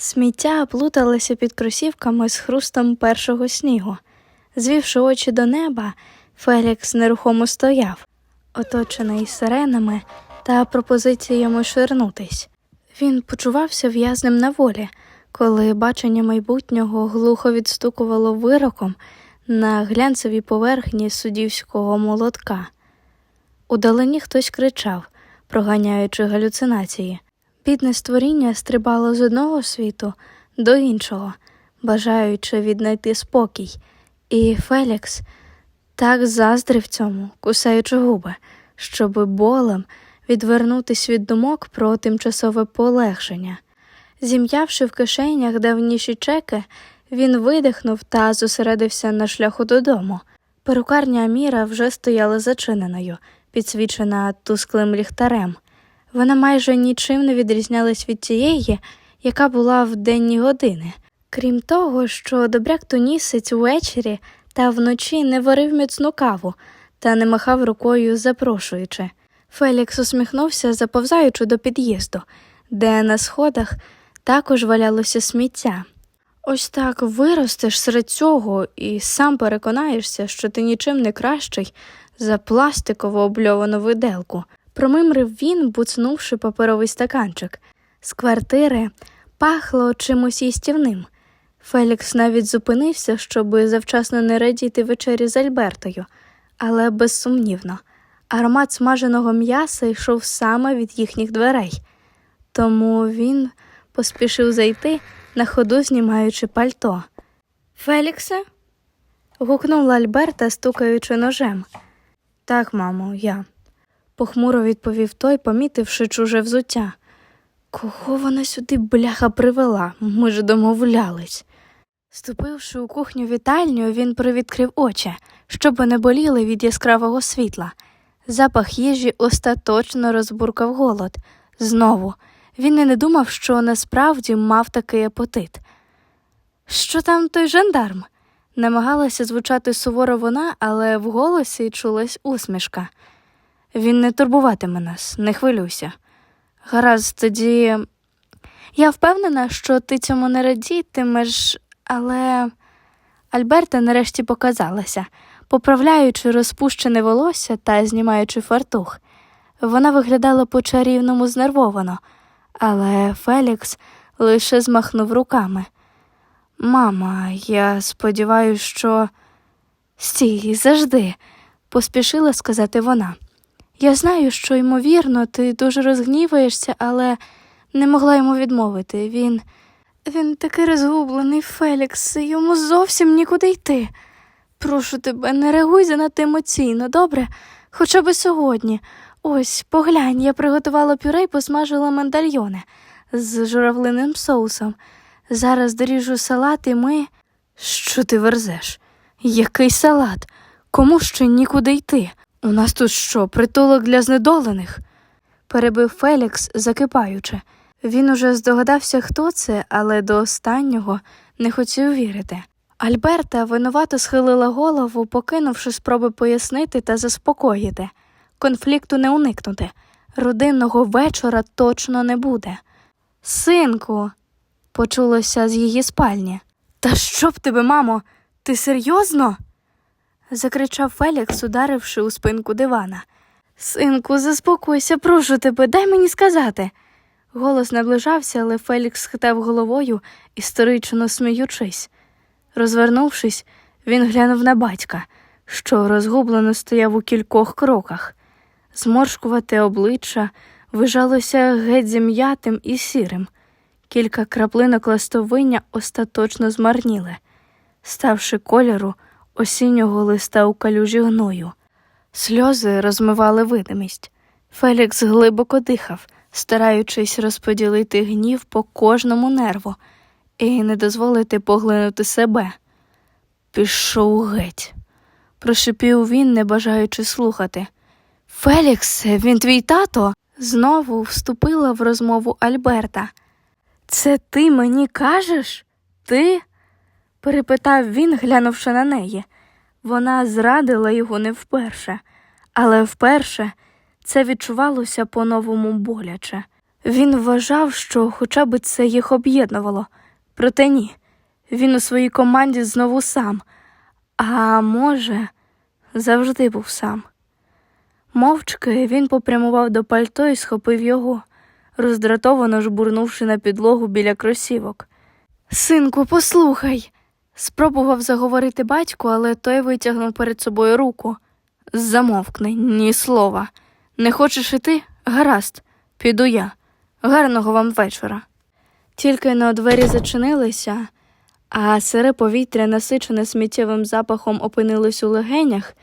Сміття плуталося під кросівками з хрустом першого снігу. Звівши очі до неба, Фелікс нерухомо стояв, оточений сиренами та пропозиціями ширнутись. Він почувався в'язнем на волі, коли бачення майбутнього глухо відстукувало вироком на глянцевій поверхні суддівського молотка. Удалині хтось кричав, проганяючи галюцинації. Бідне створіння стрибало з одного світу до іншого, бажаючи віднайти спокій, і Фелікс так заздрив цьому, кусаючи губи, щоби болем відвернутись від думок про тимчасове полегшення. Зім'явши в кишенях давніші чеки, він видихнув та зосередився на шляху додому. Перукарня Аміра вже стояла зачиненою, підсвічена тусклим ліхтарем. Вона майже нічим не відрізнялась від тієї, яка була в денні години, крім того, що добряк тунісець увечері та вночі не варив міцну каву та не махав рукою, запрошуючи. Фелікс усміхнувся, заповзаючи до під'їзду, де на сходах також валялося сміття. Ось так виростеш серед цього і сам переконаєшся, що ти нічим не кращий за пластикову обльовану виделку. Промимрив він, буцнувши паперовий стаканчик. З квартири пахло чимось їстівним. Фелікс навіть зупинився, щоби завчасно не радіти вечері з Альбертою, але безсумнівно, аромат смаженого м'яса йшов саме від їхніх дверей, тому він поспішив зайти, на ходу знімаючи пальто. Феліксе? гукнула Альберта, стукаючи ножем. Так, мамо, я. Похмуро відповів той, помітивши чуже взуття. Кого вона сюди бляха привела? Ми ж домовлялись. Ступивши у кухню вітальню, він привідкрив очі, щоб не боліли від яскравого світла. Запах їжі остаточно розбуркав голод. Знову він і не думав, що насправді мав такий апетит. Що там той жандарм? Намагалася звучати суворо вона, але в голосі чулась усмішка. Він не турбуватиме нас, не хвилюйся. Гаразд, тоді. Я впевнена, що ти цьому не радітимеш, але. Альберта нарешті показалася, поправляючи розпущене волосся та знімаючи фартух. Вона виглядала по чарівному знервовано, але Фелікс лише змахнув руками. Мама, я сподіваюся, що. Стій, завжди, поспішила сказати вона. Я знаю, що, ймовірно, ти дуже розгніваєшся, але не могла йому відмовити. Він. Він такий розгублений, Фелікс, йому зовсім нікуди йти. Прошу тебе, не реагуй занадто емоційно, добре? Хоча би сьогодні. Ось, поглянь, я приготувала пюре і посмажила мандальйони з журавлиним соусом. Зараз доріжу салат, і ми. Що ти верзеш? Який салат? Кому ще нікуди йти? У нас тут що, притулок для знедолених? перебив Фелікс, закипаючи. Він уже здогадався, хто це, але до останнього не хотів вірити. Альберта винувато схилила голову, покинувши спроби пояснити та заспокоїти. Конфлікту не уникнути. Родинного вечора точно не буде. Синку, почулося з її спальні. Та що б тебе, мамо? Ти серйозно? Закричав Фелікс, ударивши у спинку дивана. Синку, заспокойся, прошу тебе, дай мені сказати. Голос наближався, але Фелікс схитав головою, історично сміючись. Розвернувшись, він глянув на батька, що розгублено стояв у кількох кроках. Зморшкувате обличчя вижалося геть зім'ятим і сірим. Кілька краплинок ластовиння остаточно змарніли, ставши кольору осіннього листа у калюжі гною. Сльози розмивали видимість. Фелікс глибоко дихав, стараючись розподілити гнів по кожному нерву і не дозволити поглинути себе. Пішов геть, прошипів він, не бажаючи слухати. Фелікс, він твій тато? Знову вступила в розмову Альберта. Це ти мені кажеш? Ти? Перепитав він, глянувши на неї. Вона зрадила його не вперше, але вперше це відчувалося по-новому боляче. Він вважав, що хоча б це їх об'єднувало, проте ні. Він у своїй команді знову сам, а може, завжди був сам. Мовчки він попрямував до пальто і схопив його, роздратовано жбурнувши на підлогу біля кросівок. Синку, послухай. Спробував заговорити батько, але той витягнув перед собою руку. Замовкни, ні слова. Не хочеш іти? Гаразд, піду я. Гарного вам вечора. Тільки но двері зачинилися, а сире повітря, насичене сміттєвим запахом, опинилось у легенях,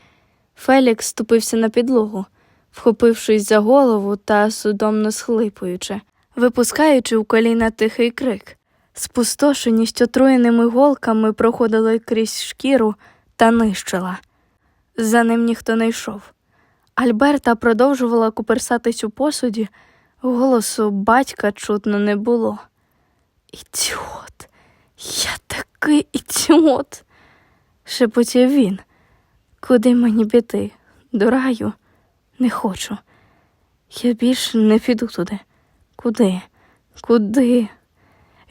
Фелікс ступився на підлогу, вхопившись за голову та судомно схлипуючи, випускаючи у коліна тихий крик. Спустошеність отруєними голками проходила крізь шкіру та нищила. За ним ніхто не йшов. Альберта продовжувала куперсатись у посуді, голосу батька чутно не було. Ідіот, я такий ідіот, шепотів він. Куди мені піти? До раю? Не хочу. Я більше не піду туди. Куди? Куди?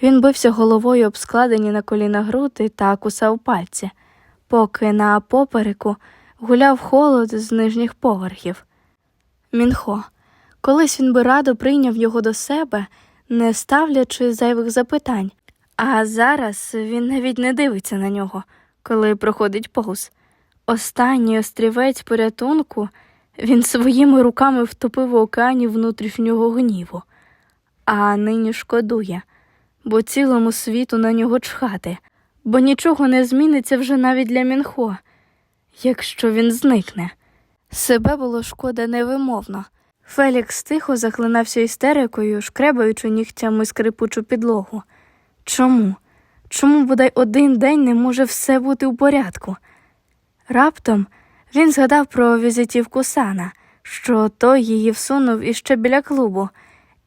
Він бився головою об складені на коліна груди та кусав пальці, поки на попереку гуляв холод з нижніх поверхів. Мінхо. Колись він би радо прийняв його до себе, не ставлячи зайвих запитань, а зараз він навіть не дивиться на нього, коли проходить повз. Останній острівець порятунку він своїми руками втопив у океані внутрішнього гніву, а нині шкодує, бо цілому світу на нього чхати, бо нічого не зміниться вже навіть для Мінхо, якщо він зникне. Себе було шкода невимовно. Фелікс тихо заклинався істерикою, шкребаючи нігтями скрипучу підлогу. Чому? Чому бодай один день не може все бути у порядку? Раптом він згадав про візитівку Сана, що той її всунув іще біля клубу,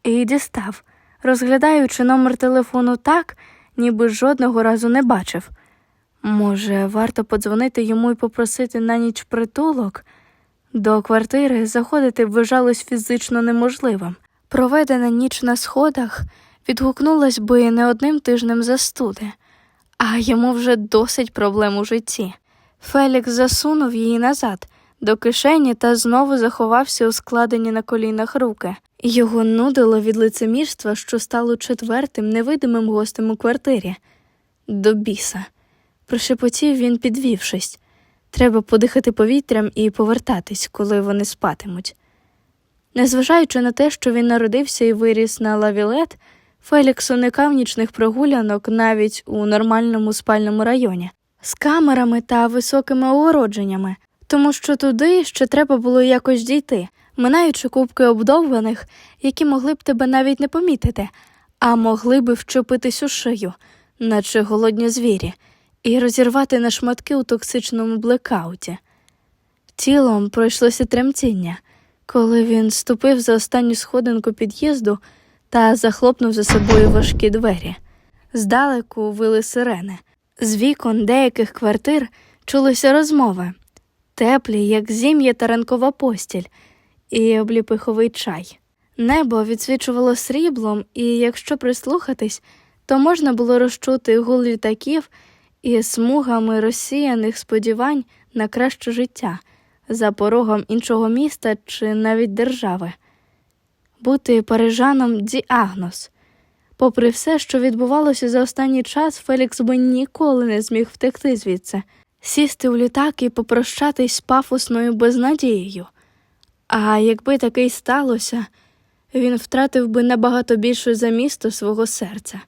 і дістав, розглядаючи номер телефону так, ніби жодного разу не бачив. Може, варто подзвонити йому і попросити на ніч притулок? До квартири заходити вважалось фізично неможливим. Проведена ніч на сходах відгукнулась би не одним тижнем застуди, а йому вже досить проблем у житті. Фелікс засунув її назад до кишені та знову заховався у складені на колінах руки. Його нудило від лицемірства, що стало четвертим невидимим гостем у квартирі. До біса. Прошепотів він, підвівшись. Треба подихати повітрям і повертатись, коли вони спатимуть. Незважаючи на те, що він народився і виріс на лавілет, Фелікс уникав нічних прогулянок навіть у нормальному спальному районі з камерами та високими огородженнями, тому що туди ще треба було якось дійти, минаючи кубки обдовбаних, які могли б тебе навіть не помітити, а могли би вчепитись у шию, наче голодні звірі, і розірвати на шматки у токсичному блекауті. Тілом пройшлося тремтіння, коли він ступив за останню сходинку під'їзду та захлопнув за собою важкі двері. Здалеку вили сирени. З вікон деяких квартир чулися розмови, теплі, як зім'я та ранкова постіль, і обліпиховий чай. Небо відсвічувало сріблом, і якщо прислухатись, то можна було розчути гул літаків і смугами розсіяних сподівань на краще життя за порогом іншого міста чи навіть держави. Бути парижаном діагноз. Попри все, що відбувалося за останній час, Фелікс би ніколи не зміг втекти звідси, сісти у літак і попрощатись з пафосною безнадією. А якби таке й сталося, він втратив би набагато більше за місто свого серця.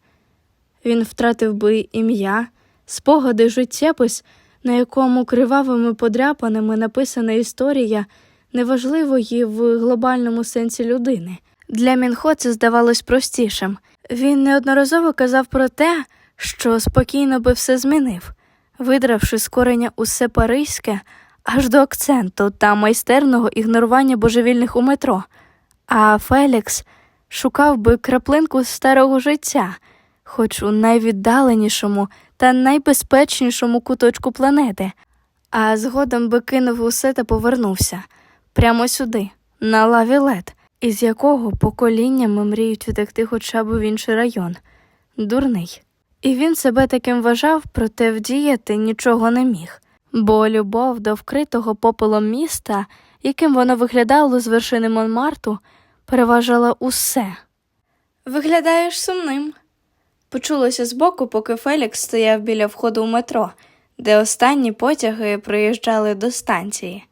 Він втратив би ім'я, спогади, життєпис, на якому кривавими подряпаними написана історія неважливої в глобальному сенсі людини. Для Мінхо це здавалось простішим. Він неодноразово казав про те, що спокійно би все змінив, видравши з кореня усе паризьке аж до акценту та майстерного ігнорування божевільних у метро. А Фелікс шукав би краплинку старого життя, хоч у найвіддаленішому та найбезпечнішому куточку планети, а згодом би кинув усе та повернувся прямо сюди, на лавілет, із якого поколіннями мріють втекти хоча б в інший район. Дурний. І він себе таким вважав, проте вдіяти нічого не міг, бо любов до вкритого попелом міста, яким воно виглядало з вершини Монмарту, переважала усе. Виглядаєш сумним. Почулося збоку, поки Фелікс стояв біля входу в метро, де останні потяги приїжджали до станції.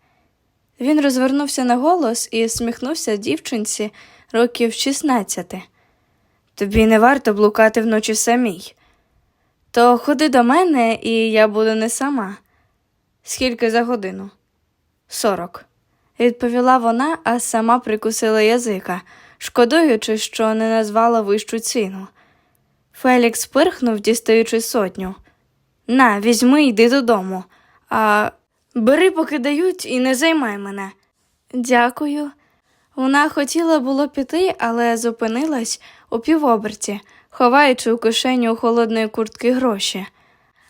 Він розвернувся на голос і сміхнувся дівчинці років 16. Тобі не варто блукати вночі самій. То ходи до мене, і я буду не сама. Скільки за годину? Сорок. Відповіла вона, а сама прикусила язика, шкодуючи, що не назвала вищу ціну. Фелікс пирхнув, дістаючи сотню. На, візьми, йди додому. А бери, поки дають, і не займай мене. Дякую. Вона хотіла було піти, але зупинилась у півоберті, ховаючи у кишеню холодної куртки гроші.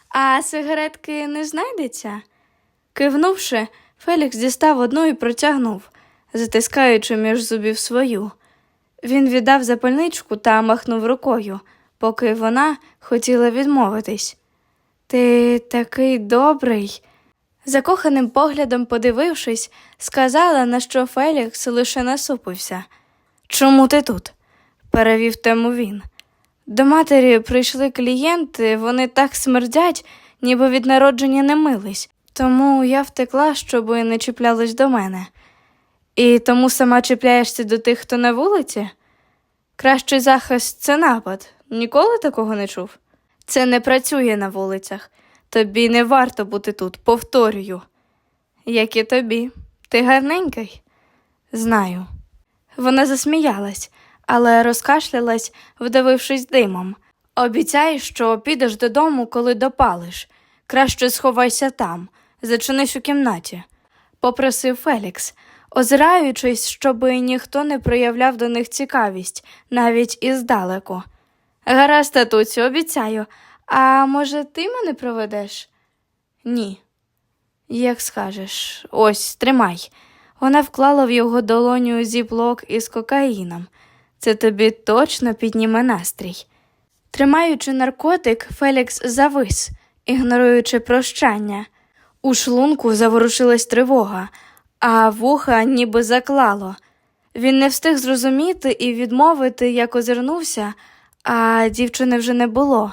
А сигаретки не знайдеться? Кивнувши, Фелікс дістав одну і протягнув, затискаючи між зубів свою. Він віддав запальничку та махнув рукою, поки вона хотіла відмовитись. Ти такий добрий. Закоханим поглядом подивившись, сказала, на що Фелікс лише насупився. Чому ти тут? перевів тему він. До матері прийшли клієнти, вони так смердять, ніби від народження не мились, тому я втекла, щоби не чіплялись до мене. І тому сама чіпляєшся до тих, хто на вулиці? Кращий захист це напад. Ніколи такого не чув? Це не працює на вулицях. Тобі не варто бути тут, повторюю. Як і тобі, ти гарненький? Знаю. Вона засміялась, але розкашлялась, вдавившись димом. Обіцяй, що підеш додому, коли допалиш. Краще сховайся там, зачинись у кімнаті, попросив Фелікс, озираючись, щоби ніхто не проявляв до них цікавість, навіть іздалеку. Гаразд, татуцю, обіцяю. А може, ти мене проведеш? Ні. Як скажеш, ось тримай. Вона вклала в його долоню зіплок із кокаїном. Це тобі точно підніме настрій. Тримаючи наркотик, Фелікс завис, ігноруючи прощання. У шлунку заворушилась тривога, а вуха ніби заклало. Він не встиг зрозуміти і відмовити, як озирнувся, а дівчини вже не було.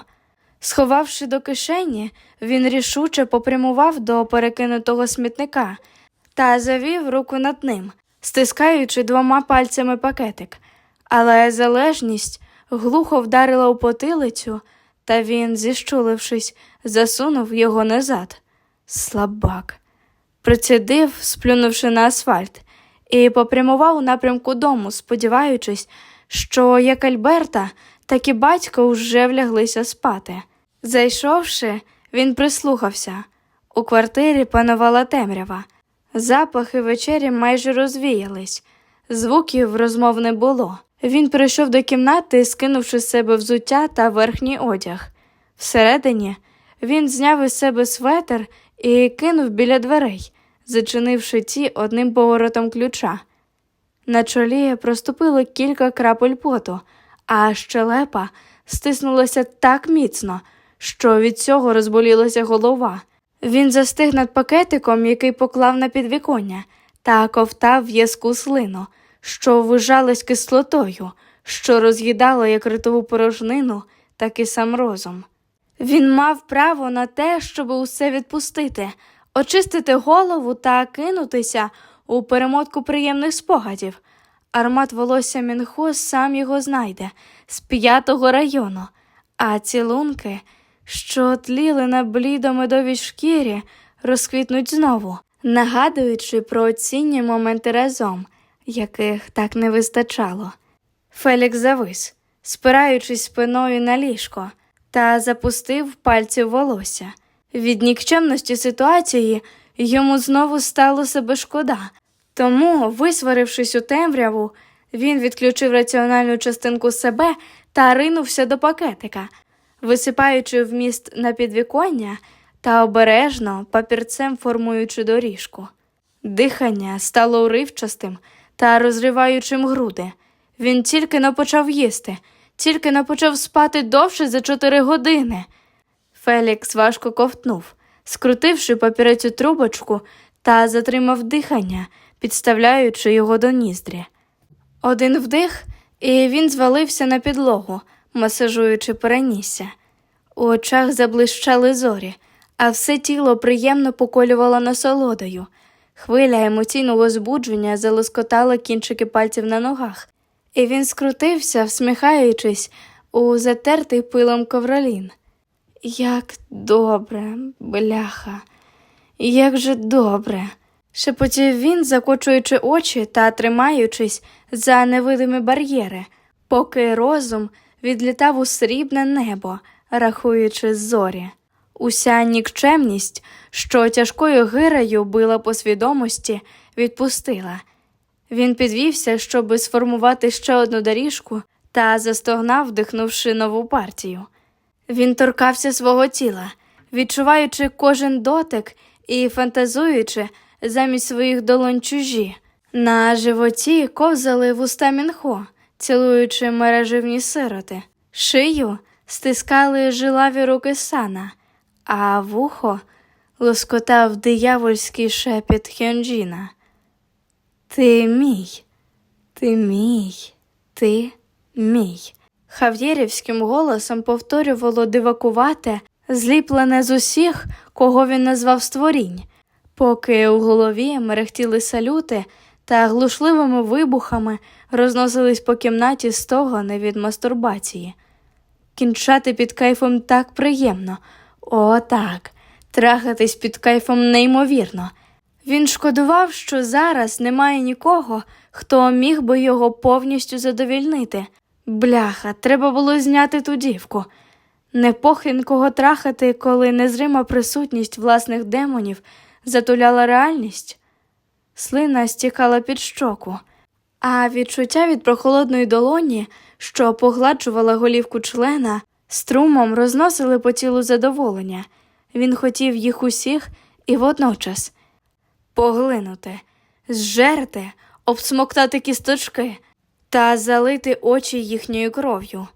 Сховавши до кишені, він рішуче попрямував до перекинутого смітника та завів руку над ним, стискаючи двома пальцями пакетик. Але залежність глухо вдарила у потилицю, та він, зіщулившись, засунув його назад. Слабак. Прицідив, сплюнувши на асфальт, і попрямував у напрямку дому, сподіваючись, що як Альберта, так і батько вже вляглися спати. Зайшовши, він прислухався. У квартирі панувала темрява. Запахи вечері майже розвіялись, звуків розмов не було. Він прийшов до кімнати, скинувши з себе взуття та верхній одяг. Всередині він зняв із себе светер і кинув біля дверей, зачинивши ті одним поворотом ключа. На чолі проступило кілька крапель поту, а щелепа стиснулася так міцно, що від цього розболілася голова. Він застиг над пакетиком, який поклав на підвіконня, та ковтав в'язку слину, що вижалась кислотою, що роз'їдала як ритову порожнину, так і сам розум. Він мав право на те, щоб усе відпустити, очистити голову та кинутися у перемотку приємних спогадів. Аромат волосся Мінхо сам його знайде з п'ятого району, а цілунки, що тліли на блідо-медовій шкірі, розквітнуть знову, нагадуючи про оцінні моменти разом, яких так не вистачало. Фелікс завис, спираючись спиною на ліжко, та запустив пальці в волосся. Від нікчемності ситуації йому знову стало себе шкода, тому, висварившись у темряву, він відключив раціональну частинку себе та ринувся до пакетика, висипаючи вміст на підвіконня та обережно папірцем формуючи доріжку. Дихання стало уривчастим та розриваючим груди. Він тільки но почав їсти, тільки но почав спати довше за чотири години. Фелікс важко ковтнув, скрутивши папірець у трубочку та затримав дихання, підставляючи його до ніздрі. Один вдих, і він звалився на підлогу, масажуючи перенісся. У очах заблищали зорі, а все тіло приємно поколювало насолодою. Хвиля емоційного збудження залоскотала кінчики пальців на ногах, і він скрутився, всміхаючись у затертий пилом ковролін. Як добре, бляха, як же добре. шепотів він, закочуючи очі та тримаючись за невидимі бар'єри, поки розум відлітав у срібне небо, рахуючи зорі. Уся нікчемність, що тяжкою гирею била по свідомості, відпустила. Він підвівся, щоб сформувати ще одну доріжку, та застогнав, вдихнувши нову партію. Він торкався свого тіла, відчуваючи кожен дотик і фантазуючи замість своїх долонь чужі. На животі ковзали вуста мінхо, цілуючи мереживні сироти. Шию стискали жилаві руки сана, а вухо лоскотав диявольський шепіт Хьонджіна. Ти мій, ти мій, ти мій. Хав'єрівським голосом повторювало дивакувате, зліплене з усіх, кого він назвав створінь, поки у голові мерехтіли салюти та глушливими вибухами розносились по кімнаті стогони від мастурбації. Кінчати під кайфом так приємно, о так, трахатись під кайфом неймовірно. Він шкодував, що зараз немає нікого, хто міг би його повністю задовільнити. Бляха, треба було зняти ту дівку. Не похрін кого трахати, коли незрима присутність власних демонів затуляла реальність. Слина стікала під щоку, а відчуття від прохолодної долоні, що погладжувала голівку члена, струмом розносили по тілу задоволення. Він хотів їх усіх і водночас поглинути, зжерти, обсмоктати кісточки та залити очі їхньою кров'ю,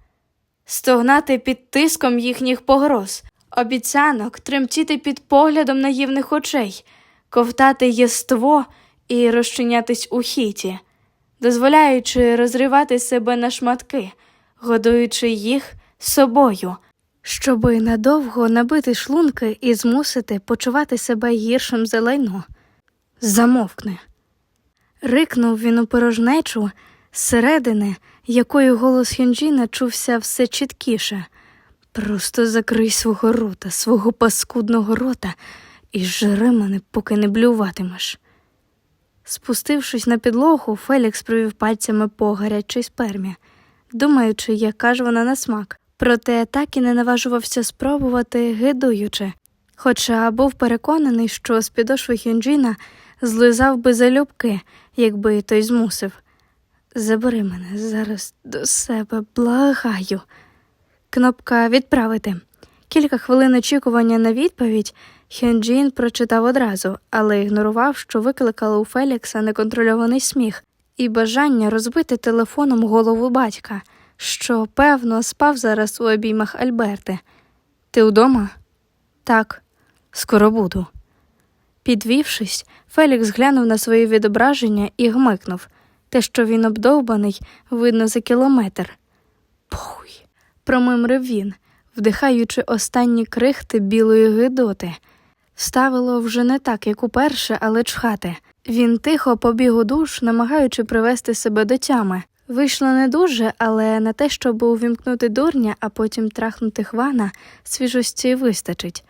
стогнати під тиском їхніх погроз, обіцянок тремтіти під поглядом наївних очей, ковтати єство і розчинятись у хіті, дозволяючи розривати себе на шматки, годуючи їх собою. Щоби надовго набити шлунки і змусити почувати себе гіршим за лайно. Замовкни. Рикнув він у порожнечу зсередини, якою голос Хюнджіна чувся все чіткіше. Просто закрий свого рота, свого паскудного рота, і жри мене, поки не блюватимеш. Спустившись на підлогу, Фелікс провів пальцями по гарячій спермі, думаючи, яка ж вона на смак, проте так і не наважувався спробувати, гидуючи, хоча був переконаний, що з підошви Хюнджіна злизав би залюбки, якби той змусив. Забери мене зараз до себе, благаю. Кнопка відправити. Кілька хвилин очікування на відповідь Хенджін прочитав одразу, але ігнорував, що викликало у Фелікса неконтрольований сміх і бажання розбити телефоном голову батька, що, певно, спав зараз у обіймах Альберти. Ти вдома? Так, скоро буду. Підвівшись, Фелікс глянув на своє відображення і гмикнув. Те, що він обдовбаний, видно за кілометр. Пуй. промимрив він, вдихаючи останні крихти білої гидоти. Ставило вже не так, як уперше, але чхати. Він тихо побіг у душ, намагаючи привести себе до тями. Вийшло не дуже, але на те, щоб увімкнути дурня, а потім трахнути хвана, свіжості вистачить.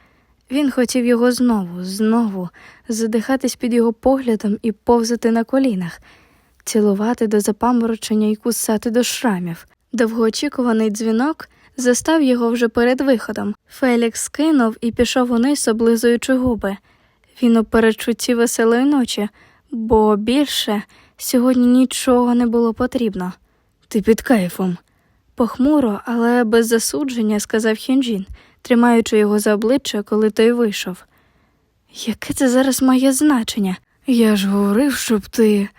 Він хотів його знову, знову задихатись під його поглядом і повзати на колінах, цілувати до запаморочення і кусати до шрамів. Довгоочікуваний дзвінок застав його вже перед виходом. Фелікс скинув і пішов униз, облизуючи губи. Він у передчутті веселої ночі, бо більше сьогодні нічого не було потрібно. Ти під кайфом. Похмуро, але без засудження, сказав Хюнджін, тримаючи його за обличчя, коли той вийшов. Яке це зараз має значення? Я ж говорив, щоб ти.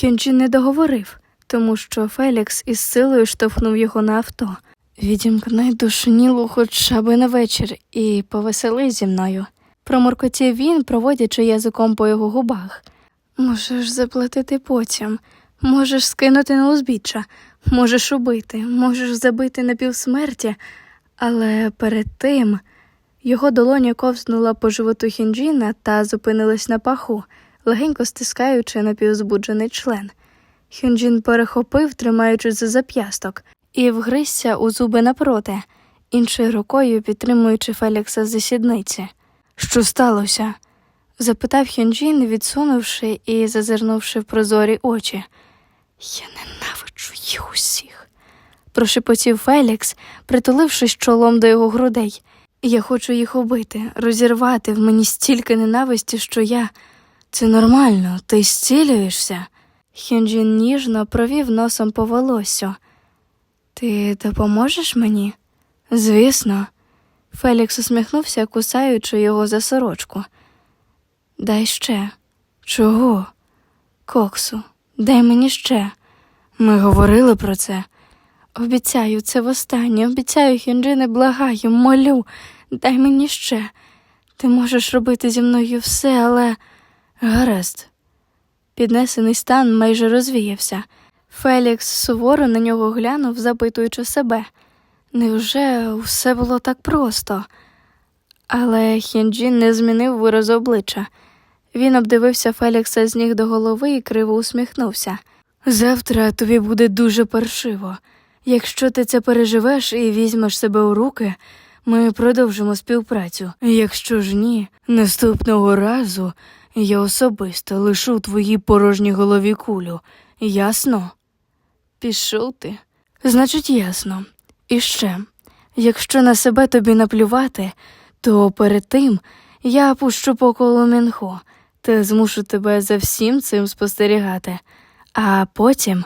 Хьонджін не договорив, тому що Фелікс із силою штовхнув його на авто. Відімкни душнілу хоча би на вечір і повесели зі мною. Проморкотів він, проводячи язиком по його губах. Можеш заплатити потім, можеш скинути на узбіччя, можеш убити, можеш забити на півсмерті, але перед тим його долоня ковзнула по животу Хінджіна та зупинилась на паху, легенько стискаючи напівзбуджений член. Хюнджін перехопив, тримаючись за зап'ясток, і вгризся у зуби напроти, іншою рукою підтримуючи Фелікса за сідниці. Що сталося? запитав Хюнджін, відсунувши і зазирнувши в прозорі очі. Я ненавиджу їх усіх, прошепотів Фелікс, притулившись чолом до його грудей. Я хочу їх убити, розірвати в мені стільки ненависті, що я. Це нормально, ти зцілюєшся. Хюнджін ніжно провів носом по волосю. Ти допоможеш мені? Звісно. Фелікс усміхнувся, кусаючи його за сорочку. Дай ще. Чого? Коксу, дай мені ще. Ми говорили про це. Обіцяю, це востаннє. Обіцяю, Хюнджине, благаю, молю, дай мені ще. Ти можеш робити зі мною все, але гаразд. Піднесений стан майже розвіявся. Фелікс суворо на нього глянув, запитуючи себе. Невже все було так просто? Але Хінджін не змінив вираз обличчя. Він обдивився Фелікса з ніг до голови і криво усміхнувся. Завтра тобі буде дуже паршиво. Якщо ти це переживеш і візьмеш себе у руки, ми продовжимо співпрацю. Якщо ж ні, наступного разу я особисто лишу твоїй порожній голові кулю. Ясно? Пішов ти. Значить, ясно. І ще, якщо на себе тобі наплювати, то перед тим я пущу по колу Мінхо та змушу тебе за всім цим спостерігати, а потім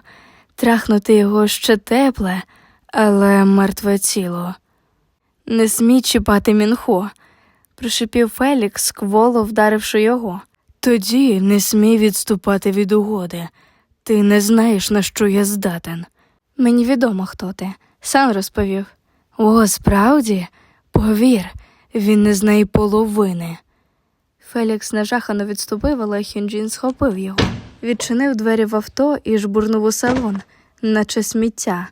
трахнути його ще тепле, але мертве тіло. Не смій чіпати Мінхо, прошипів Фелікс, кволо вдаривши його. Тоді не смій відступати від угоди. Ти не знаєш, на що я здатен. Мені відомо, хто ти, сам розповів. О, справді, повір, він не знає половини. Фелікс нажахано відступив, але Хюнджін схопив його, відчинив двері в авто і жбурнув у салон, наче сміття.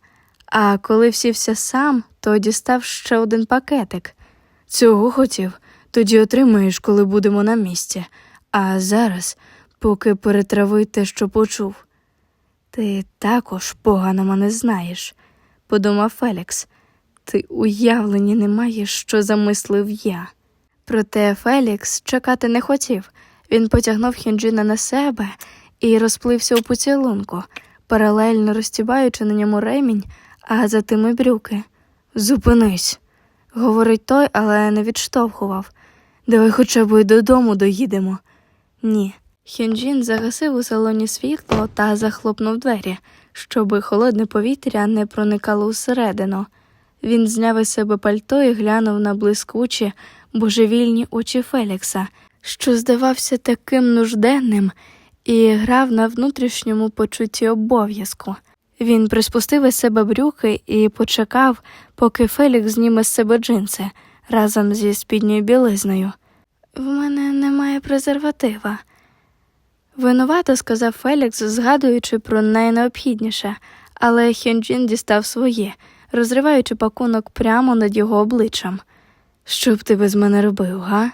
А коли всівся сам, то дістав ще один пакетик. Цього хотів, тоді отримаєш, коли будемо на місці. А зараз, поки перетрави те, що почув. Ти також погано мене знаєш, подумав Фелікс. Ти уявлені не маєш, що замислив я. Проте Фелікс чекати не хотів. Він потягнув Хінджина на себе і розплився у поцілунку, паралельно розтібаючи на ньому ремінь, а за тими брюки. Зупинись, говорить той, але не відштовхував. Давай хоча б і додому доїдемо. Ні. Хюнджін загасив у салоні світло та захлопнув двері, щоби холодне повітря не проникало усередину. Він зняв із себе пальто і глянув на блискучі, божевільні очі Фелікса, що здавався таким нужденним, і грав на внутрішньому почутті обов'язку. Він приспустив із себе брюки і почекав, поки Фелікс зніме з себе джинси разом зі спідньою білизною. В мене немає презерватива. Винувато сказав Фелікс, згадуючи про найнеобхідніше, але Хьонджін дістав своє, розриваючи пакунок прямо над його обличчям. Що б ти без мене робив, га?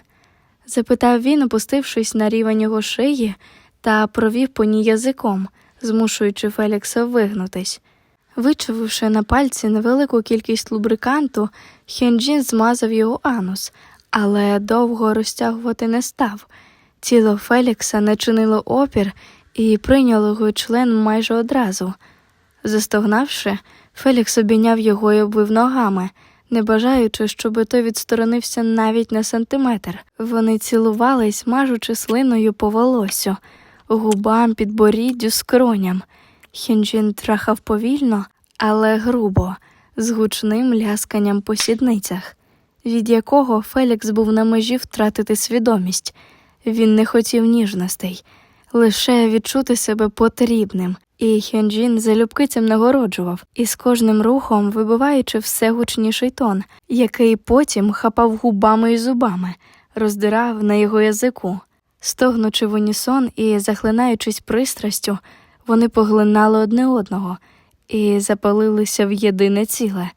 запитав він, опустившись на рівень його шиї та провів по ній язиком, змушуючи Фелікса вигнутись. Вичавивши на пальці невелику кількість лубриканту, Хьонджін змазав його анус, але довго розтягувати не став. Тіло Фелікса не чинило опір і прийняло його член майже одразу. Застогнавши, Фелікс обійняв його і обвив ногами, не бажаючи, щоби той відсторонився навіть на сантиметр. Вони цілувались, мажучи слиною по волосю, губам, підборіддю, скроням. Хінджін трахав повільно, але грубо, з гучним лясканням по сідницях, від якого Фелікс був на межі втратити свідомість. Він не хотів ніжностей, лише відчути себе потрібним. І Хьонджін залюбки цим нагороджував, і з кожним рухом вибиваючи все гучніший тон, який потім хапав губами і зубами, роздирав на його язику. Стогнучи в унісон і захлинаючись пристрастю, вони поглинали одне одного і запалилися в єдине ціле.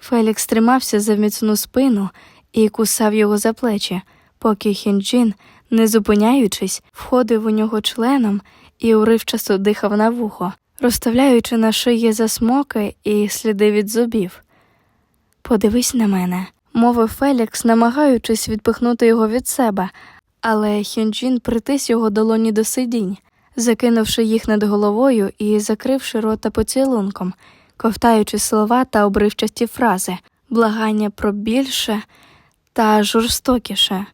Фелікс тримався за міцну спину і кусав його за плечі, поки Хінджін, не зупиняючись, входив у нього членом і уривчасто дихав на вухо, розставляючи на шиї засмоки і сліди від зубів. Подивись на мене, мовив Фелікс, намагаючись відпихнути його від себе, але Хюнджін притис його долоні до сидінь, закинувши їх над головою і закривши рота поцілунком, ковтаючи слова та обривчасті фрази, благання про більше та жорстокіше.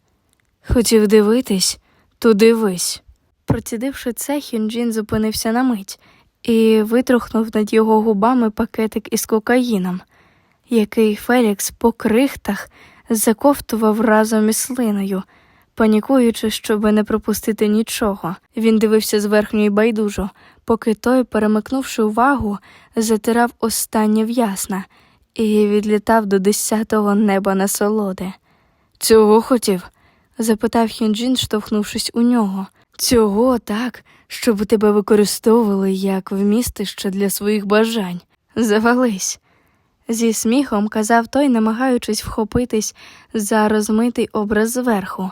Хотів дивитись, то дивись. Процідивши це, Хюнджін зупинився на мить і витрухнув над його губами пакетик із кокаїном, який Фелікс по крихтах заковтував разом із слиною. Панікуючи, щоби не пропустити нічого, він дивився зверхньо й байдужо, поки той, перемикнувши увагу, затирав останнє в'ясна і відлітав до десятого неба насолоди. Цього хотів? запитав Хюнджін, штовхнувшись у нього. Цього так, щоб тебе використовували як вмістище для своїх бажань. Завались. Зі сміхом казав той, намагаючись вхопитись за розмитий образ зверху.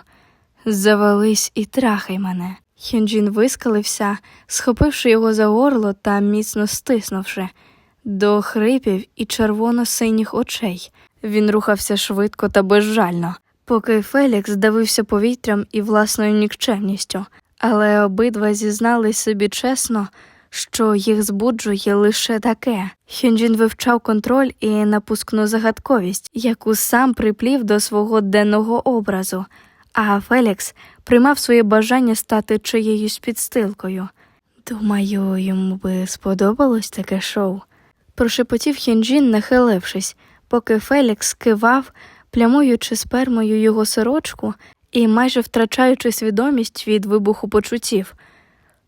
Завались і трахай мене. Хюнджін вискалився, схопивши його за горло та міцно стиснувши до хрипів і червоно-синіх очей. Він рухався швидко та безжально, поки Фелікс давився повітрям і власною нікчемністю, але обидва зізнались собі чесно, що їх збуджує лише таке. Хюнджін вивчав контроль і напускну загадковість, яку сам приплів до свого денного образу, а Фелікс приймав своє бажання стати чиєюсь підстилкою. Думаю, йому би сподобалось таке шоу. Прошепотів Хінджін, нахилившись, поки Фелікс кивав, плямуючи спермою його сорочку і майже втрачаючи свідомість від вибуху почуттів.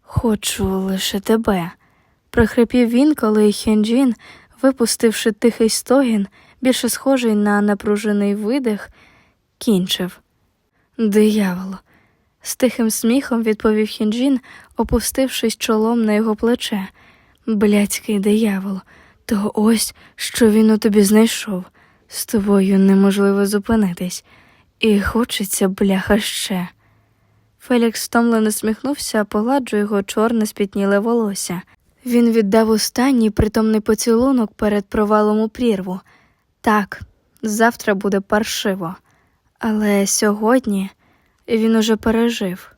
Хочу лише тебе. прохрипів він, коли Хенджін, випустивши тихий стогін, більше схожий на напружений видих, кінчив. Диявол. З тихим сміхом відповів Хінджін, опустившись чолом на його плече. Блядський диявол, то ось що він у тобі знайшов. З тобою неможливо зупинитись, і хочеться бляха ще. Фелікс стомлено сміхнувся, погладжує його чорне спітніле волосся. Він віддав останній притомний поцілунок перед провалом у прірву. Так, завтра буде паршиво, але сьогодні він уже пережив.